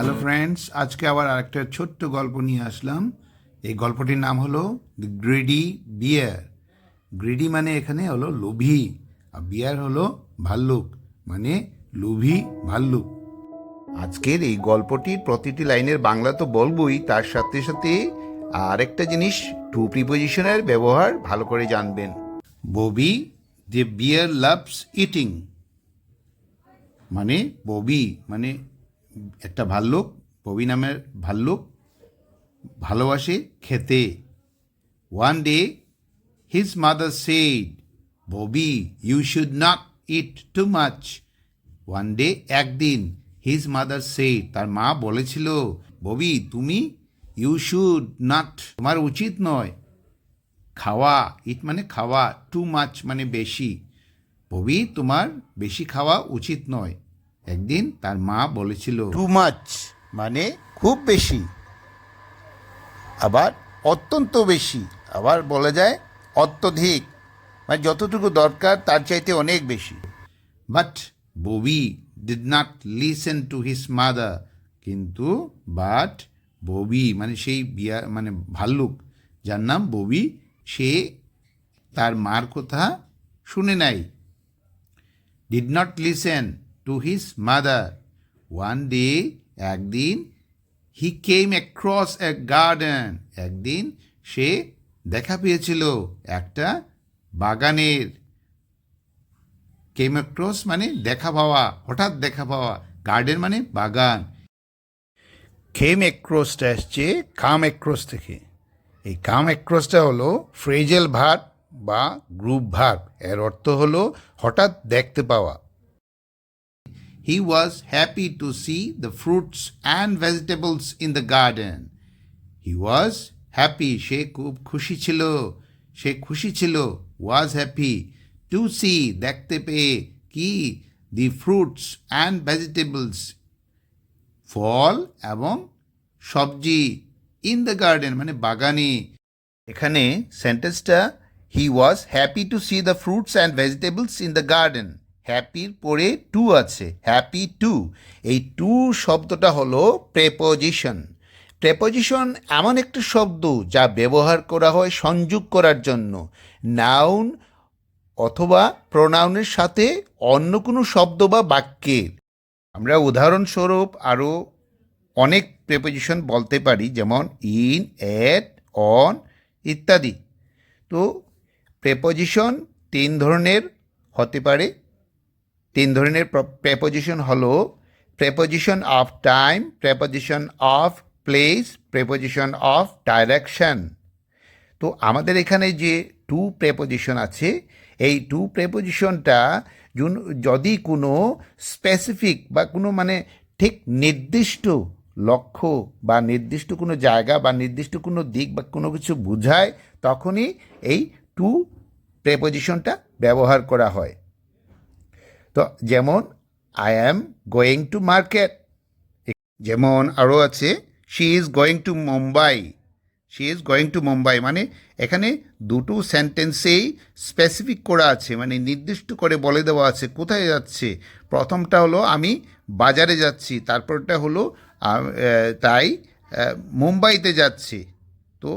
Hello friends আজকে আবার আরেকটা ছোট্ট গল্প নিয়ে আসলাম। এই গল্পটির নাম হলো গ্রেডি বিয়ার গ্রেডি মানে এখানে হলো লোভী, আর বিয়ার হলো ভাল্লুক মানে লোভী ভাল্লুক। আজকের এই গল্পটির প্রতিটি লাইনের বাংলা তো বলবই, তার সাথে সাথে আরেকটা জিনিস টু প্রিপোজিশনের ব্যবহার ভালো করে জানবেন। Bobby the bear loves eating মানে ববি মানে একটা ভাল্লুক ববি নামের ভাল্লুক ভালোবাসে খেতে। One day his mother said Bobby you should not eat too much one day একদিন হিজ মাদার সেড তার মা বলেছিল ববি তুমি ইউ শুড নট তোমার উচিত নয় খাওয়া। ইট মানে খাওয়া টু মাচ মানে বেশি। ববি তোমার বেশি খাওয়া উচিত নয়। একদিন তার মা বলেছিল টু মাচ মানে খুব বেশি আবার অত্যন্ত বেশি আবার বলা যায় অত্যধিক মানে যতটুকু দরকার তার চাইতে অনেক বেশি. But Bobby did not listen to his mother কিন্তু বাট ববি মানে সেই বিয়া মানে ভাল্লুক যার নাম ববি সে তার মার কথা শুনে নাই। Did not listen to his mother one day একদিন he came across a garden একদিন সে দেখা পেয়েছিল একটা বাগানের। কেম অ্যাক্রস মানে দেখা পাওয়া, হঠাৎ দেখা পাওয়া। গার্ডেন মানে বাগান। খেম অ্যাক্রসটা আসছে কাম অ্যাক্রস থেকে। এই কাম অ্যাক্রসটা হলো ফ্রেজেল ভার্ব বা গ্রুপ ভার্ব এর অর্থ হলো হঠাৎ দেখতে পাওয়া। He was happy to see the fruits and vegetables in the garden he was happy সে খুব খুশি ছিল সে খুশি ছিল ওয়াজ হ্যাপি টু সি দেখতে পেয়ে কি দি ফ্রুটস অ্যান্ড ভেজিটেবলস ফল এবং সবজি ইন দ্য গার্ডেন মানে বাগানে এখানে সেন্টেন্সটা he was happy to see the fruits and vegetables in the garden হ্যাপির পরে টু আছে, হ্যাপি টু। এই টু শব্দটা হলো প্রেপোজিশন। প্রেপোজিশন এমন একটা শব্দ যা ব্যবহার করা হয় সংযোগ করার জন্য। নাউন অথবা প্রোনাউনের সাথে অন্য কোনো শব্দ বা বাক্যের আমরা উদাহরণস্বরূপ আরও অনেক প্রেপোজিশন বলতে পারি, যেমন ইন এট অন ইত্যাদি। তো প্রেপোজিশন তিন ধরনের হতে পারে তিন ধরনের প্রেপোজিশন হলো preposition of time preposition of place preposition of direction তো আমাদের এখানে যে টু প্রেপোজিশন আছে, এই টু প্রেপোজিশনটা যদি কোনো স্পেসিফিক বা কোনো মানে ঠিক নির্দিষ্ট লক্ষ্য বা নির্দিষ্ট কোনো জায়গা বা নির্দিষ্ট কোনো দিক বা কোনো কিছু বোঝায়, তখনই এই টু প্রেপোজিশনটা ব্যবহার করা হয়। তো যেমন I am going to market যেমন আরও আছে she is going to Mumbai she is going to Mumbai মানে এখানে দুটো সেন্টেন্সেই স্পেসিফিক করা আছে মানে নির্দিষ্ট করে বলে দেওয়া আছে, কোথায় যাচ্ছে? প্রথমটা হলো, আমি বাজারে যাচ্ছি, তারপরটা হলো তাই মুম্বাইতে যাচ্ছি। তো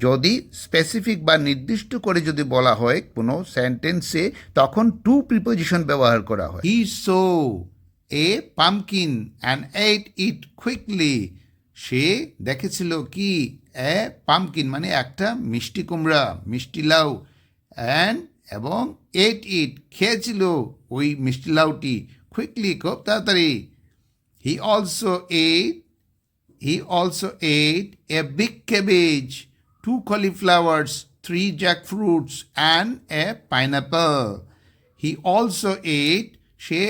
যদি স্পেসিফিক বা নির্দিষ্ট করে যদি বলা হয় কোনো সেন্টেন্সে তখন টু প্রিপোজিশন ব্যবহার করা হয়। He saw a pumpkin and ate it quickly সে দেখেছিল কি? এ পামকিন মানে একটা মিষ্টি কুমড়া, মিষ্টি লাউ। অ্যান্ড এবং এইট ইট খেয়েছিল ওই মিষ্টি লাউটি কুইকলি খুব তাড়াতাড়ি। He also ate he also ate a big cabbage two cauliflowers, three jackfruits, and a pineapple. He also ate সে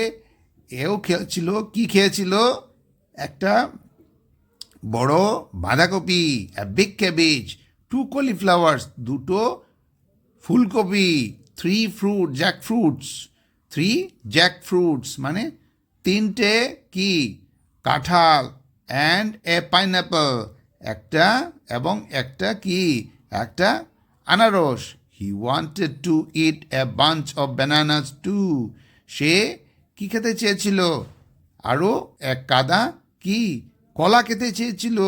এও খেয়েছিল কি খেয়েছিল? একটা বড় বাঁধাকপি বিগ ক্যাবেজ টু কলিফ্লাওয়ার্স দুটো ফুলকপি three fruit jackfruits three jackfruits মানে তিনটে কি? কাঁঠাল অ্যান্ড এ পাইনঅ্যাপল একটা এবং একটা কি? একটা আনারস। He wanted to eat a bunch of bananas too সে কি খেতে চেয়েছিল? আরও এক কাদা কি? কলা খেতে চেয়েছিল।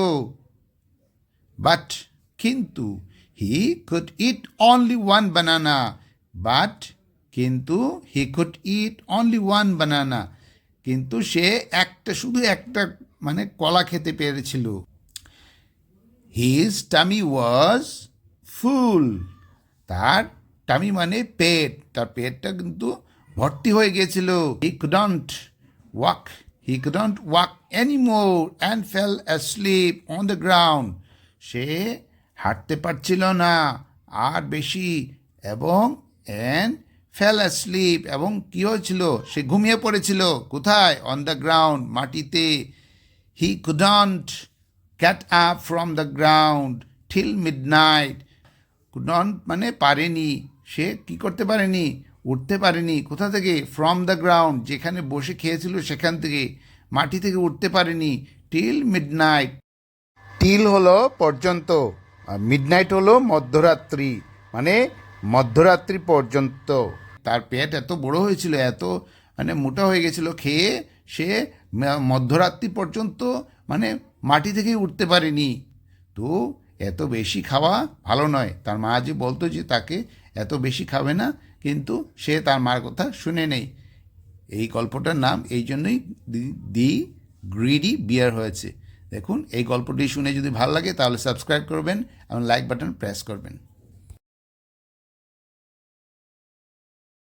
বাট কিন্তু he could eat only one banana but কিন্তু he could eat only one banana কিন্তু সে একটা, শুধু একটা মানে কলা খেতে পেরেছিল। হিজ টামি ওয়াজ ফুল তার টামি মানে পেট। তার পেটটা কিন্তু ভর্তি হয়ে গিয়েছিল। He couldn't walk he couldn't walk any more and fell asleep on the ground সে হাঁটতে পারছিল না। আর বেশি। এবং অ্যান্ড ফেল অ্যাসলিপ এবং কী হয়েছিল? সে ঘুমিয়ে পড়েছিল। কোথায়? অন দ্য গ্রাউন্ড মাটিতে। He couldn't get up from the ground till midnight couldn't মানে পারেনি। সে কি করতে পারেনি? উঠতে পারেনি। কোথা থেকে? ফ্রম দ্য গ্রাউন্ড যেখানে বসে খেয়েছিল সেখান থেকে। মাটি থেকে উঠতে পারেনি। টিল মিড নাইট টিল হলো পর্যন্ত। মিডনাইট হলো মধ্যরাত্রি। মানে মধ্যরাত্রি পর্যন্ত। তার পেট এত বড় হয়েছিল, এত মানে মোটা হয়ে গেছিল, খেয়ে সে মধ্যরাত্রি পর্যন্ত মানে মাটি থেকেই উঠতে পারেনি। তো এত বেশি খাওয়া ভালো নয়। তার মা যে বলতো যে তাকে এত বেশি খাবে না, কিন্তু সে তার মার কথা শুনে নেই। এই গল্পটার নাম এই জন্যই দি- গ্রিডি বিয়ার হয়েছে। দেখুন, এই গল্পটি শুনে যদি ভালো লাগে তাহলে সাবস্ক্রাইব করবেন এবং লাইক বাটন প্রেস করবেন।